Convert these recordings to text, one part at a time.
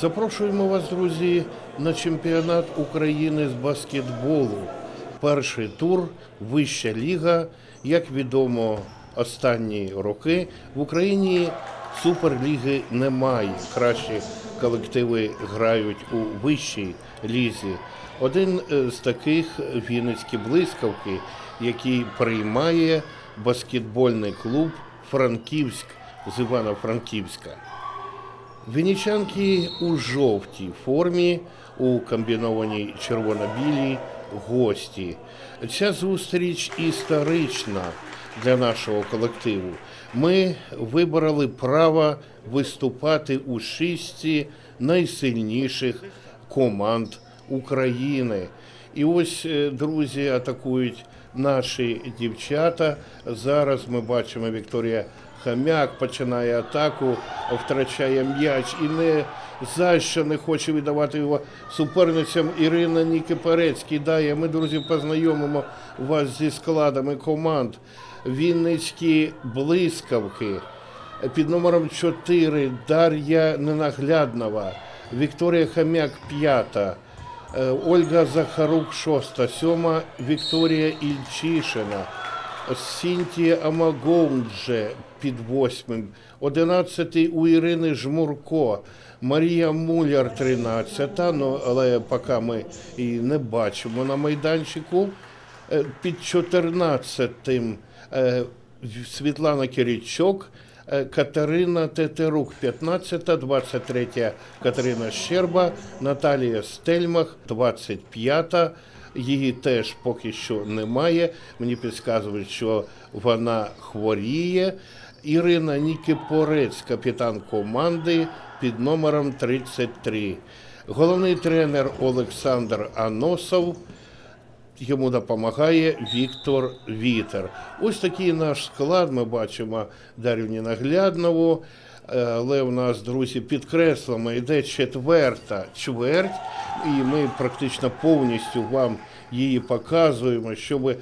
Запрошуємо вас, друзі, на чемпіонат України з баскетболу. Перший тур, вища ліга. Як відомо, останні роки в Україні суперліги немає. Кращі колективи грають у вищій лізі. Один е, з таких Вінницькі блискавки, який приймає баскетбольний клуб Франківськ з Івано-Франківська. Вінничанки у жовтій формі, у комбінованій червоно-білій гості. Ця зустріч історична для нашого колективу. Ми вибороли право виступати у шістці найсильніших команд України. І ось е, друзі атакують наші дівчата. Зараз ми бачимо Вікторія Хам'як починає атаку, втрачає м'яч і не за що не хоче віддавати його суперницям. Ірина Нікіперець кидає. Ми, друзі, познайомимо вас зі складами команд. Вінницькі блискавки під номером 4 Дар'я Ненагляднова, Вікторія Хам'як п'ята. Е, Ольга Захарук, шоста, сьома Вікторія Ільчишина, Сінтія Амагондже під восьмим, одинадцятий у Ірини Жмурко, Марія Муляр, тринадцята, ну, але поки ми її не бачимо на майданчику. Е, Під чотирнадцятим е, Світлана Киричок, Катерина Тетерук, 15, 23 Катерина Щерба, Наталія Стельмах, 25. Її теж поки що немає. Мені підказують, що вона хворіє. Ірина Нікіпорець, капітан команди під номером 33. Головний тренер Олександр Аносов. Йому допомагає Віктор Вітер. Ось такий наш склад. Ми бачимо Дар'ю Ненагляднову. Е, Але в нас, друзі, підкреслимо, йде четверта чверть, і ми практично повністю вам її показуємо, щоб,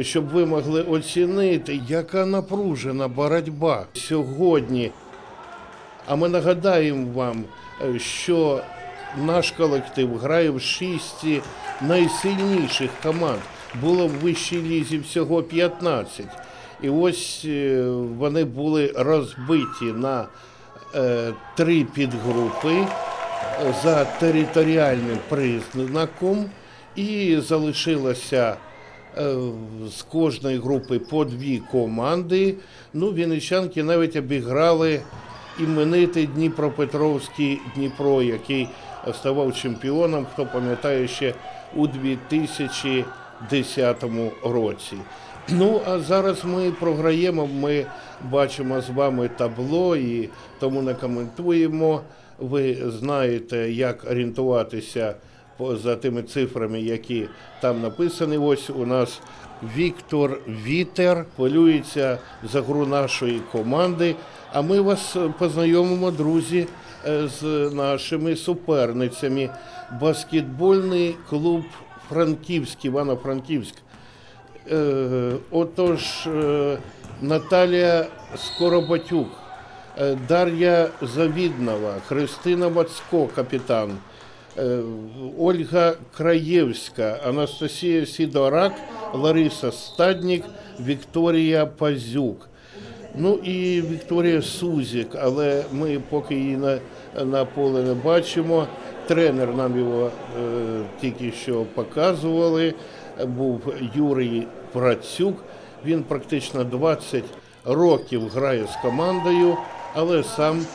щоб ви могли оцінити, яка напружена боротьба сьогодні. А ми нагадаємо вам, е, що наш колектив грає в шісті найсильніших команд. Було в вищій лізі всього 15. І ось е, вони були розбиті на е, три підгрупи е, за територіальним признаком, і залишилося з кожної групи по дві команди. Ну, вінничанки навіть обіграли іменитий Дніпропетровський Дніпро, який ставав чемпіоном, хто пам'ятає ще у 2010 році. Ну а зараз ми програємо. Ми бачимо з вами табло і тому не коментуємо. Ви знаєте, як орієнтуватися за тими цифрами, які там написані. Ось у нас Віктор Вітер полюється за гру нашої команди. А ми вас познайомимо, друзі, з нашими суперницями. Баскетбольний клуб Франківський, Івано-Франківськ. Е, Отож, е, Наталія Скоробатюк, е, Дар'я Завіднова, Христина Мацько, капітан, Ольга Краєвська, Анастасія Сідорак, Лариса Стаднік, Вікторія Пазюк. Ну і Вікторія Сузік, але ми поки її на, на поле не бачимо. Тренер нам його е, тільки що показували. Був Юрій Працюк. Він практично 20 років грає з командою, але сам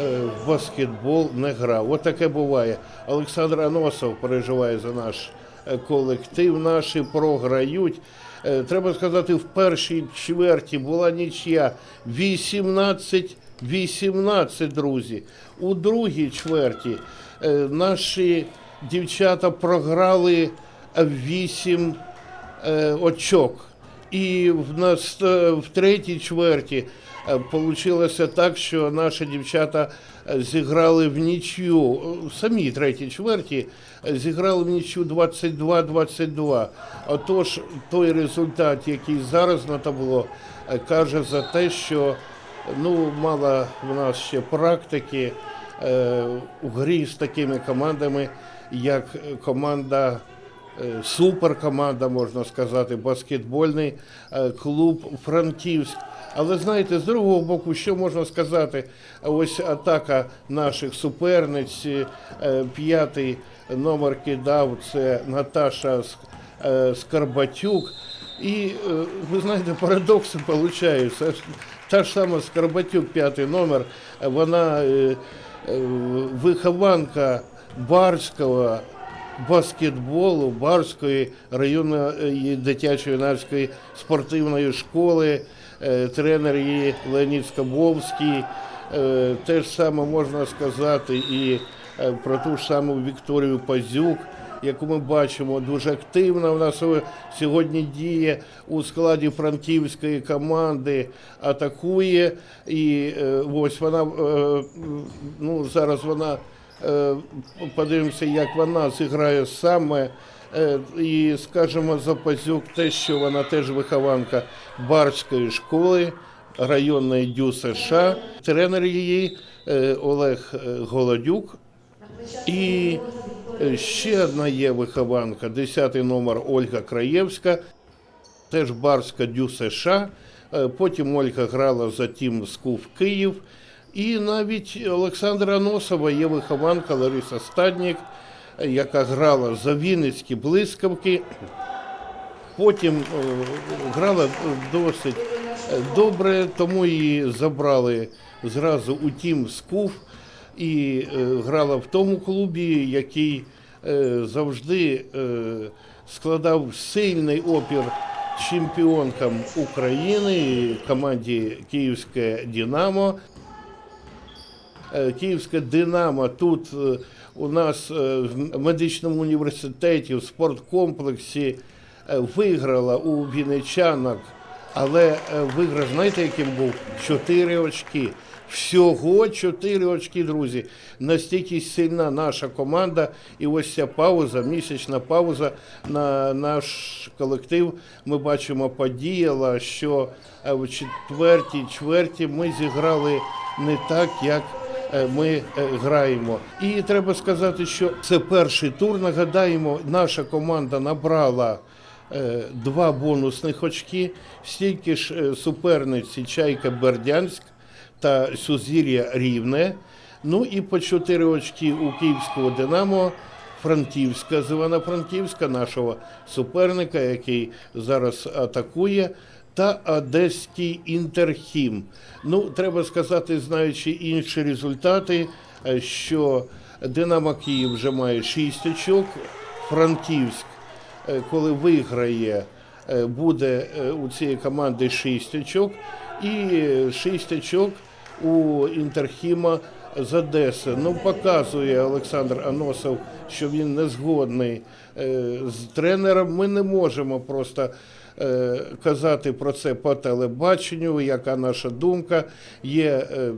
е, в баскетбол не грав. От буває. Олександр Аносов переживає за наш е, колектив. Наші програють. Е, Треба сказати, в першій чверті була нічия 18-18, друзі. У другій чверті е, наші дівчата програли 8 е, очок. І в нас в третій чверті вийшло так, що наші дівчата зіграли в нічю. В самій третій чверті зіграли нічю 22-22. Отож, той результат, який зараз на табло, е, каже за те, що ну, мало в нас ще практики е, у грі з такими командами, як команда. е, Суперкоманда, можна сказати, баскетбольний клуб Франківськ. Але знаєте, з другого боку, що можна сказати? Ось атака наших суперниць. е, П'ятий номер кидав це Наташа е, Скарбатюк. І е, ви знаєте, парадокси виходить. Та ж сама Скарбатюк, п'ятий номер, вона вихованка Барського баскетболу Барської районної дитячої юнацької спортивної школи, тренер її Леонід Скабовський. Е, Те ж саме можна сказати і е, про ту ж саму Вікторію Пазюк, яку ми бачимо, дуже активно. Вона сьо- сьогодні діє у складі франківської команди, атакує. І е, ось вона е, ну, зараз вона. Е, Подивимося, як вона зіграє саме. Е, І скажемо за Пазюк те, що вона теж вихованка Барської школи районної ДЮ США. Тренер її е, Олег е, Голодюк. І ще одна є вихованка, 10 номер Ольга Краєвська, теж Барська Дю США. Потім Ольга грала за тім Скуф Київ. І навіть Олександра Носова є вихованка Лариса Стаднік, яка грала за Вінницькі блискавки. Потім е, грала досить добре, тому її забрали зразу у тім Скуф і е, грала в тому клубі, який е, завжди складав сильний опір чемпіонкам України, команді Київське Дінамо. Е, Київське Динамо тут е, у нас е, в медичному університеті, в спорткомплексі виграла у вінничанок, але виграш, знаєте, яким був? Чотири очки. Всього чотири очки, друзі. Настільки сильна наша команда, і ось ця пауза, місячна пауза на наш колектив. Ми бачимо, подіяла, що в четвертій чверті ми зіграли не так, як ми е, граємо. І треба сказати, що це перший тур. Нагадаємо, наша команда набрала е, два бонусних очки, стільки ж е, суперниці Чайка Бердянськ та Сузір'я Рівне. Ну і по чотири очки у Київського Динамо. Франківська, з Івано-Франківська, нашого суперника, який зараз атакує, та Одеський Інтерхім. Ну, треба сказати, знаючи інші результати, е, що Динамо Київ вже має 6 очок, Франківськ, е, коли виграє, е, буде у цієї команди 6 очок, і 6 очок у Інтерхіма з Одеси. Ну, показує Олександр Аносов, що він не згодний з тренером. Ми не можемо просто казати про це по телебаченню, яка наша думка. Є е,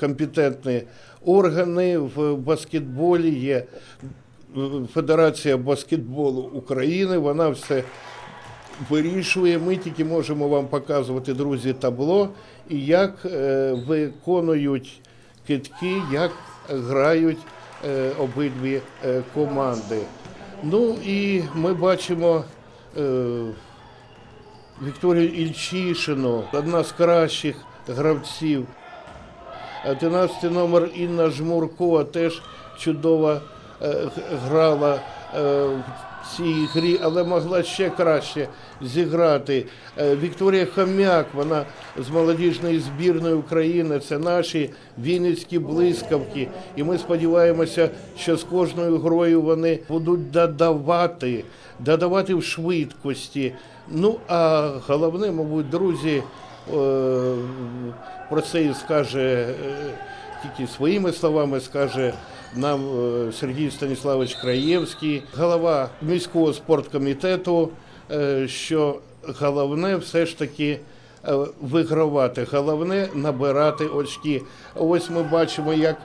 компетентні органи в баскетболі, є е, Федерація баскетболу України, вона все вирішує. Ми тільки можемо вам показувати, друзі, табло і як е, виконують китки, як грають е, обидві е, команди. Ну і ми бачимо е, Вікторію Ільчишину, одна з кращих гравців. 11 номер Інна Жмурко теж чудово е, грала е, в цій грі, але могла ще краще зіграти. Е, Вікторія Хомяк, вона з молодіжної збірної України, це наші вінницькі блискавки. І ми сподіваємося, що з кожною грою вони будуть додавати, додавати в швидкості. Ну а головне, мабуть, друзі. Е, Про це і скаже е, тільки своїми словами, скаже нам е, Сергій Станіславович Краєвський, голова міського спорткомітету, що головне все ж таки вигравати, головне набирати очки. Ось ми бачимо, як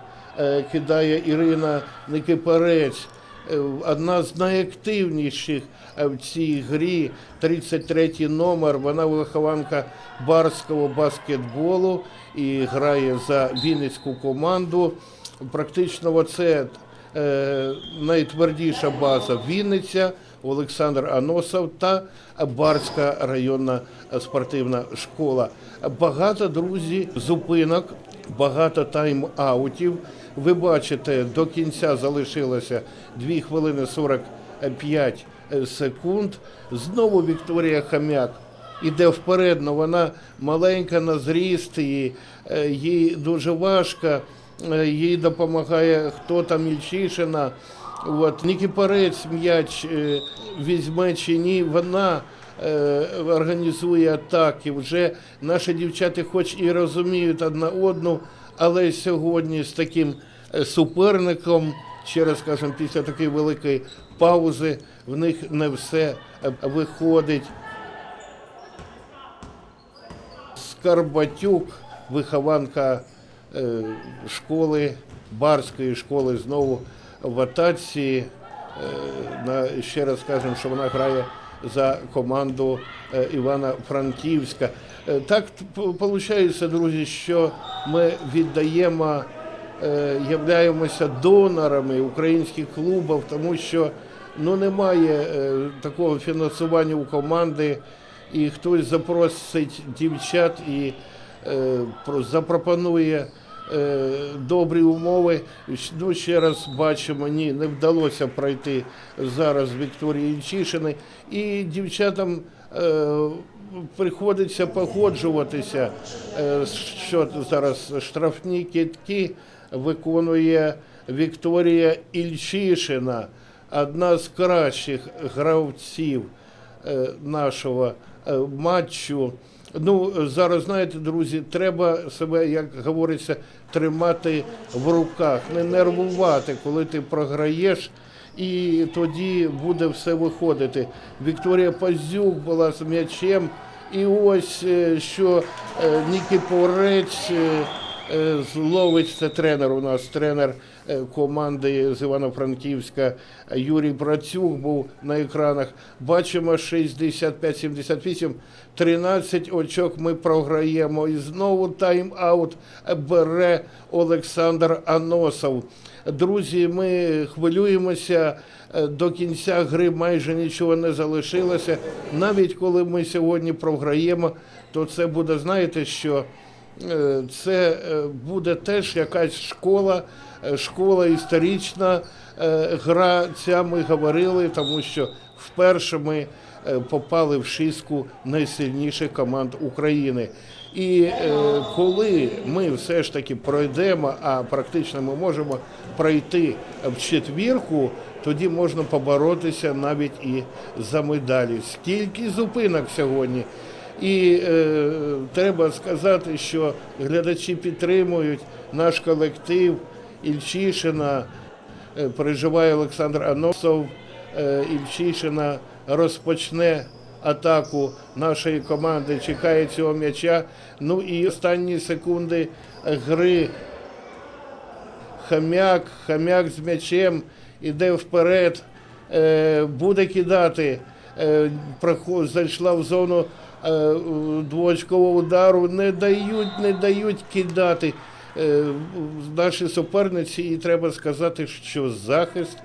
кидає Ірина Никипарець. Е, Одна з найактивніших е, в цій грі, 33 номер. Вона вихованка барського баскетболу і грає за Вінницьку команду. Практично оце е, найтвердіша база Вінниця, Олександр Аносов та Барська районна спортивна школа. Багато друзі зупинок, багато тайм-аутів. Ви бачите, до кінця залишилося 2 хвилини 45 секунд. Знову Вікторія Хам'як іде вперед, але вона маленька на зріст, і е, їй дуже важко. Е, Їй допомагає хто там Ільчишина. От Нікіпарець м'яч е, візьме чи ні, вона е, організує атаки. Вже наші дівчата, хоч і розуміють одна одну, але сьогодні з таким е, суперником, ще раз кажемо, після такої великої паузи в них не все е, виходить. Скарбатюк, вихованка е, школи, барської школи, знову в атаці. Е, ще раз скажемо, що вона грає за команду е, Івана Франківська. Е, так виходить, друзі, що ми віддаємо, е, являємося донорами українських клубів, тому що ну, немає такого фінансування у команди і хтось запросить дівчат і про- запропонує добрі умови. Ну, ще раз бачимо, ні, не вдалося пройти зараз Вікторії Ільчишини. І дівчатам е, приходиться погоджуватися, е, що зараз штрафні кітки виконує Вікторія Ільчишина, одна з кращих гравців е, нашого е, матчу. Ну, зараз знаєте, друзі, треба себе, як говориться, тримати в руках, не нервувати, коли ти програєш, і тоді буде все виходити. Вікторія Пазюк була з м'ячем, і ось е, що е, Нікіпорець е, зловить це тренер. У нас тренер команди з Івано-Франківська Юрій Працюк був на екранах. Бачимо 65-78, 13 очок ми програємо. І знову тайм-аут бере Олександр Аносов. Друзі, ми хвилюємося. е, До кінця гри майже нічого не залишилося. Навіть коли ми сьогодні програємо, то це буде, знаєте, що Е, це е, буде теж якась школа, е, школа історична е, гра. Ця ми говорили, тому що вперше ми е, попали в шістку найсильніших команд України. І е, коли ми все ж таки пройдемо, а практично ми можемо пройти в четвірку, тоді можна поборотися навіть і за медалі. Скільки зупинок сьогодні? І е, треба сказати, що глядачі підтримують наш колектив Ільчишина, е, переживає Олександр Аносов. Е, Ільчишина розпочне атаку нашої команди, чекає цього м'яча. Ну і останні секунди гри Хам'як, Хам'як з м'ячем іде вперед, е, буде кидати. Е, зайшла в зону двоочкового удару. Не дають, не дають кидати е, наші суперниці. І треба сказати, що захист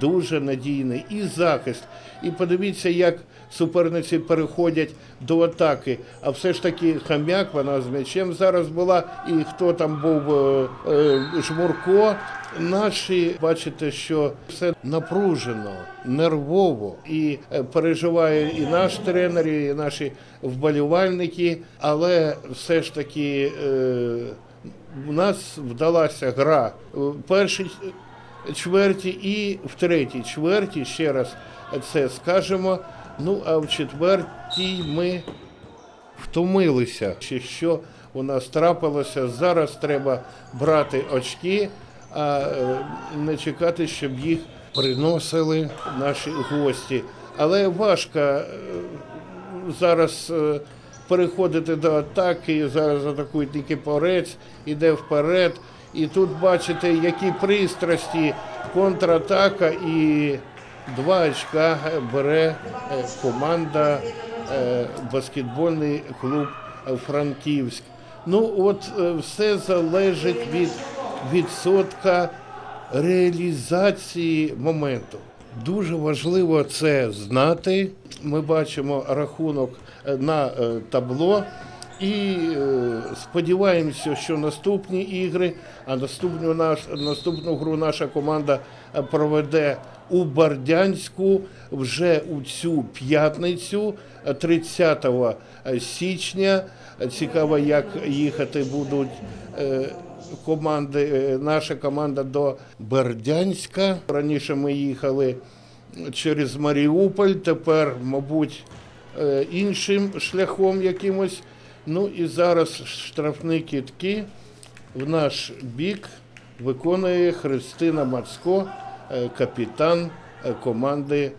дуже надійний. І захист. І подивіться, як суперниці переходять до атаки. А все ж таки хам'як, вона з м'ячем зараз була. І хто там був е, е, Жмурко. Наші бачите, що все напружено, нервово і е, переживає і наш тренер, і наші вболівальники, але все ж таки е, у нас вдалася гра. В першій чверті і в третій чверті, ще раз це скажемо. Ну а в четвертій ми втомилися. Чи що у нас трапилося? Зараз треба брати очки, а е, не чекати, щоб їх приносили наші гості. Але важко е, зараз е, переходити до атаки. Зараз атакують Нікіпорець, іде вперед. І тут бачите, які пристрасті, контратака і два очка бере команда баскетбольний клуб Франківськ. Ну от все залежить від відсотка реалізації моменту. Дуже важливо це знати. Ми бачимо рахунок е, на е, табло і е, сподіваємося, що наступні ігри, а наступну наш наступну гру наша команда проведе у Бердянську вже у цю п'ятницю, е, 30 січня. Цікаво, як їхати будуть команди. е, Наша команда до Бердянська. Раніше ми їхали через Маріуполь, тепер, мабуть, е, іншим шляхом якимось. Ну і зараз штрафні кітки в наш бік виконує Христина Мацко, е, капітан команди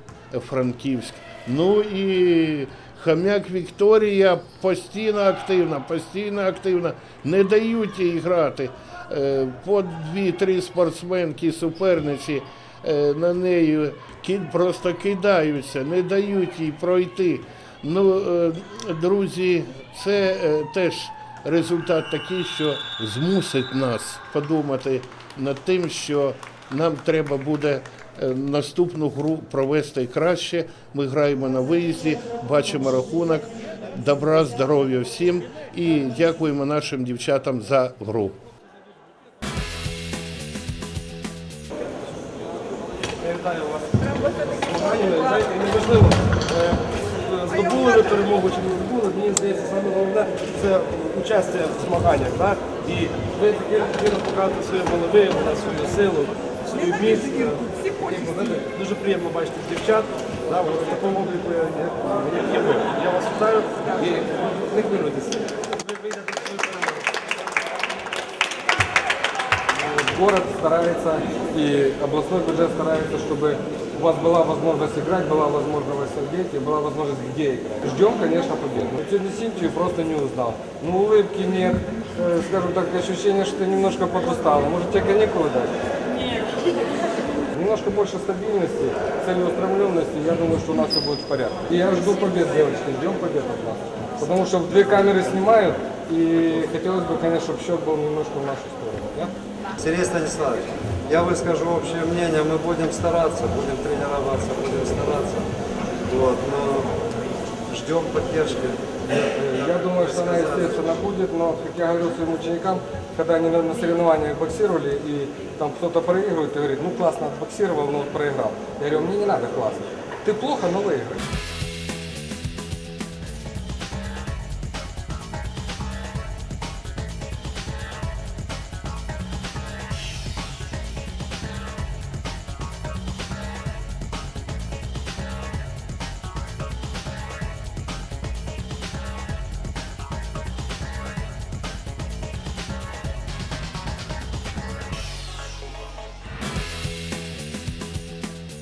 Франківськ. Ну і Хам'як Вікторія постійно активна, постійно активна. Не дають їй грати. Е, По дві-три спортсменки, суперниці е, на неї просто кидаються, не дають їй пройти. Ну, е, друзі, це теж результат такий, що змусить нас подумати над тим, що нам треба буде наступну гру провести краще. Ми граємо на виїзді, бачимо рахунок. Добра, здоров'я всім і дякуємо нашим дівчатам за гру. Неважливо, е, здобули ви перемогу чи не здобули, мені здається, саме головне це участь в змаганнях. Да? І ви таки показуєте свою волевиявлення, свою силу, свою міць. Е, знаєте, Дуже приємно бачити дівчат да, от в такому обліку, як, як є ви. Я вас вітаю і не хвилюйтеся. Ви вийдете в свою перемогу. город старается и областной бюджет старается, чтобы у вас была возможность играть, была возможность одеть и была возможность где играть. Ждем, конечно, победы. Вот Сегодня Синтию просто не узнал. Ну, улыбки нет, э, скажем так, ощущение, что ты немножко подустала. Может, тебе каникулы дать? Немножко больше стабильности, целеустремленности, я думаю, что у нас все будет в порядке. И я жду побед, девочки, ждем побед от нас. Потому что две камеры снимают, и хотелось бы, конечно, чтобы счет был немножко в нашу сторону. да? Сергей Станиславович, я выскажу общее мнение, мы будем стараться, будем тренироваться, будем стараться. Вот, но ждем поддержки. Э, Я думаю, что она, естественно, будет, но, как я говорил своим ученикам, когда они на, на соревнованиях боксировали, и там кто-то проигрывает, и говорит, ну классно отбоксировал, но вот проиграл. Я говорю, мне не надо классно. Ты плохо, но выиграй.